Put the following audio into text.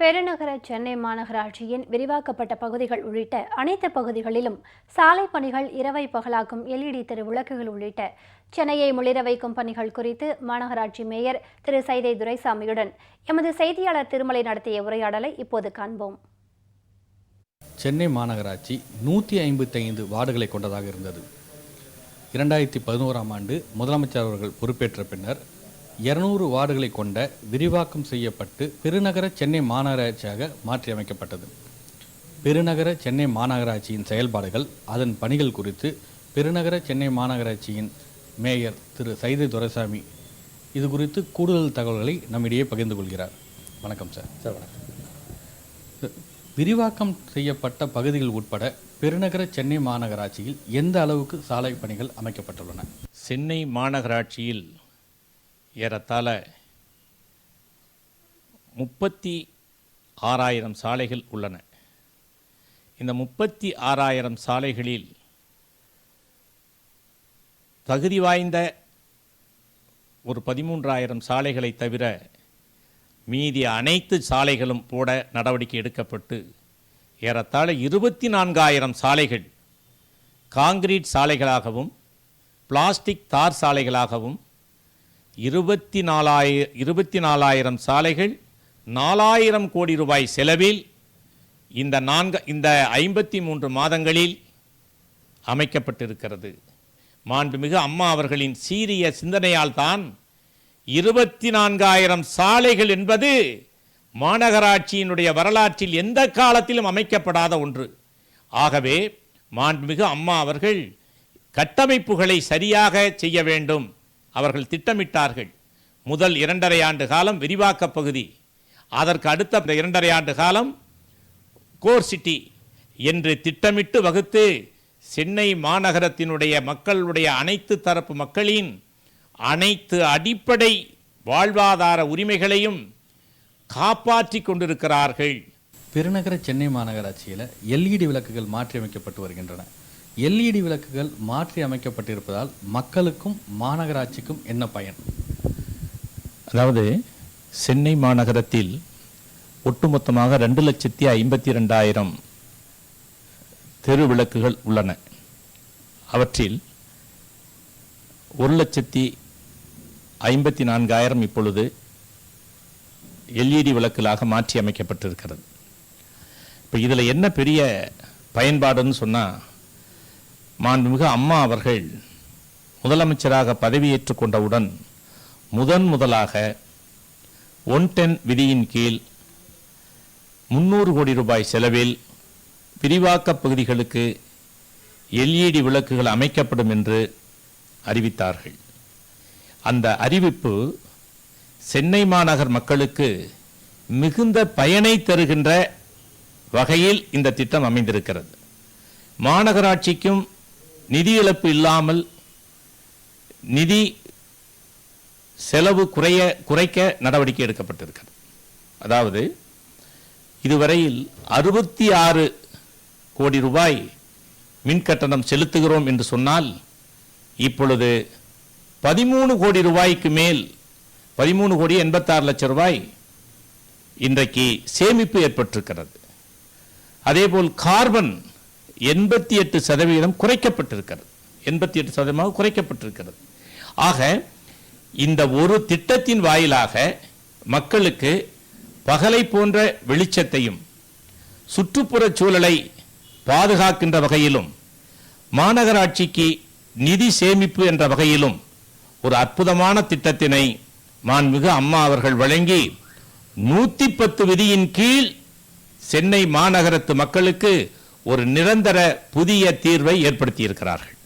பெருநகர சென்னை மாநகராட்சியின் விரிவாக்கப்பட்ட பகுதிகள் உள்ளிட்ட அனைத்து பகுதிகளிலும் சாலை பணிகள் இரவை பகலாக்கும் எல்இடி தெரு விளக்குகள் உள்ளிட்ட சென்னையை முளிர வைக்கும் பணிகள் குறித்து மாநகராட்சி மேயர் திரு. சைதை துரைசாமியுடன் எமது செய்தியாளர் திருமலை நடத்திய உரையாடலை இப்போது காண்போம். சென்னை மாநகராட்சி நூற்றி ஐம்பத்தைந்து வார்டுகளை கொண்டதாக இருந்தது. இரண்டாயிரத்தி பதினோராம் ஆண்டு முதலமைச்சர் அவர்கள் பொறுப்பேற்ற பின்னர் இருநூறு வார்டுகளை கொண்ட விரிவாக்கம் செய்யப்பட்டு பெருநகர சென்னை மாநகராட்சியாக மாற்றியமைக்கப்பட்டது. பெருநகர சென்னை மாநகராட்சியின் செயல்பாடுகள் அதன் பணிகள் குறித்து பெருநகர சென்னை மாநகராட்சியின் மேயர் திரு. சைதை துரைசாமி இது குறித்து கூடுதல் தகவல்களை நம்மிடையே பகிர்ந்து கொள்கிறார். வணக்கம் சார். சார் வணக்கம். விரிவாக்கம் செய்யப்பட்ட பகுதிகள் உட்பட பெருநகர சென்னை மாநகராட்சியில் எந்த அளவுக்கு சாலை பணிகள் அமைக்கப்பட்டுள்ளன? சென்னை மாநகராட்சியில் ஏறத்தாழ முப்பத்தி ஆறாயிரம் சாலைகள் உள்ளன. இந்த முப்பத்தி ஆறாயிரம் சாலைகளில் தகுதி வாய்ந்த ஒரு பதிமூன்றாயிரம் சாலைகளை தவிர மீதி அனைத்து சாலைகளும் போட நடவடிக்கை எடுக்கப்பட்டு ஏறத்தாழ இருபத்தி நான்காயிரம் சாலைகள் காங்கிரீட் சாலைகளாகவும் பிளாஸ்டிக் தார் சாலைகளாகவும் இருபத்தி நாலாயிர இருபத்தி நாலாயிரம் சாலைகள் நாலாயிரம் கோடி ரூபாய் செலவில் இந்த நான்கு இந்த ஐம்பத்தி மூன்று மாதங்களில் அமைக்கப்பட்டிருக்கிறது. மாண்புமிகு அம்மா அவர்களின் சீரிய சிந்தனையால் தான் இருபத்தி நான்காயிரம் சாலைகள் என்பது மாநகராட்சியினுடைய வரலாற்றில் எந்த காலத்திலும் அமைக்கப்படாத ஒன்று. ஆகவே மாண்புமிகு அம்மா அவர்கள் கட்டமைப்புகளை சரியாக செய்ய வேண்டும். அவர்கள் திட்டமிட்டார்கள். முதல் இரண்டரை ஆண்டு காலம் விரிவாக்க பகுதி. அதற்கு அடுத்த இரண்டரை ஆண்டு காலம் கோர் சிட்டி என்று திட்டமிட்டு வகுத்து சென்னை மாநகரத்தினுடைய மக்களுடைய அனைத்து தரப்பு மக்களின் அனைத்து அடிப்படை வாழ்வாதார உரிமைகளையும் காப்பாற்றி கொண்டிருக்கிறார்கள். பெருநகர சென்னை மாநகராட்சியில் எல்இடி விளக்குகள் மாற்றியமைக்கப்பட்டு வருகின்றன. எல்இடி விளக்குகள் மாற்றி அமைக்கப்பட்டிருப்பதால் மக்களுக்கும் மாநகராட்சிக்கும் என்ன பயன்? அதாவது சென்னை மாநகரத்தில் ஒட்டுமொத்தமாக ரெண்டு லட்சத்தி ஐம்பத்தி ரெண்டாயிரம் தெரு விளக்குகள் உள்ளன. அவற்றில் ஒரு லட்சத்தி ஐம்பத்தி நான்காயிரம் இப்பொழுது எல்இடி விளக்குகளாக மாற்றி அமைக்கப்பட்டிருக்கிறது. இப்போ இதில் என்ன பெரிய பயன்பாடுன்னு சொன்னால் மாண்புமிகு அம்மா அவர்கள் முதலமைச்சராக பதவியேற்றுக் கொண்டவுடன் முதன் முதலாக ஒன் டென் விதியின் கீழ் முன்னூறு கோடி ரூபாய் செலவில் விரிவாக்க பகுதிகளுக்கு எல்இடி விளக்குகள் அமைக்கப்படும் என்று அறிவித்தார்கள். அந்த அறிவிப்பு சென்னை மாநகர் மக்களுக்கு மிகுந்த பயனை தருகின்ற வகையில் இந்த திட்டம் அமைந்திருக்கிறது. மாநகராட்சிக்கும் நிதி இழப்பு இல்லாமல் நிதி செலவு குறைய குறைக்க நடவடிக்கை எடுக்கப்பட்டிருக்கிறது. அதாவது இதுவரையில் அறுபத்தி ஆறு கோடி ரூபாய் மின் கட்டணம் செலுத்துகிறோம் என்று சொன்னால் இப்பொழுது பதிமூணு கோடி ரூபாய்க்கு மேல் பதிமூணு கோடி எண்பத்தாறு லட்சம் ரூபாய் இன்றைக்கு சேமிப்பு ஏற்பட்டிருக்கிறது. அதேபோல் கார்பன் எண்பத்தி எட்டு சதவீதம் குறைக்கப்பட்டிருக்கிறது. எண்பத்தி எட்டு சதவீதமாக குறைக்கப்பட்டிருக்கிறது. ஆக இந்த ஒரு திட்டத்தின் வாயிலாக மக்களுக்கு பகலை போன்ற வெளிச்சத்தையும் சுற்றுப்புறச் சூழலை பாதுகாக்கின்ற வகையிலும் மாநகராட்சிக்கு நிதி சேமிப்பு என்ற வகையிலும் ஒரு அற்புதமான திட்டத்தினை மாண்புமிகு அம்மா அவர்கள் வழங்கி நூத்தி பத்து விதியின் கீழ் சென்னை மாநகரத்து மக்களுக்கு ஒரு நிரந்தர புதிய தீர்வை ஏற்படுத்தியிருக்கிறார்கள்.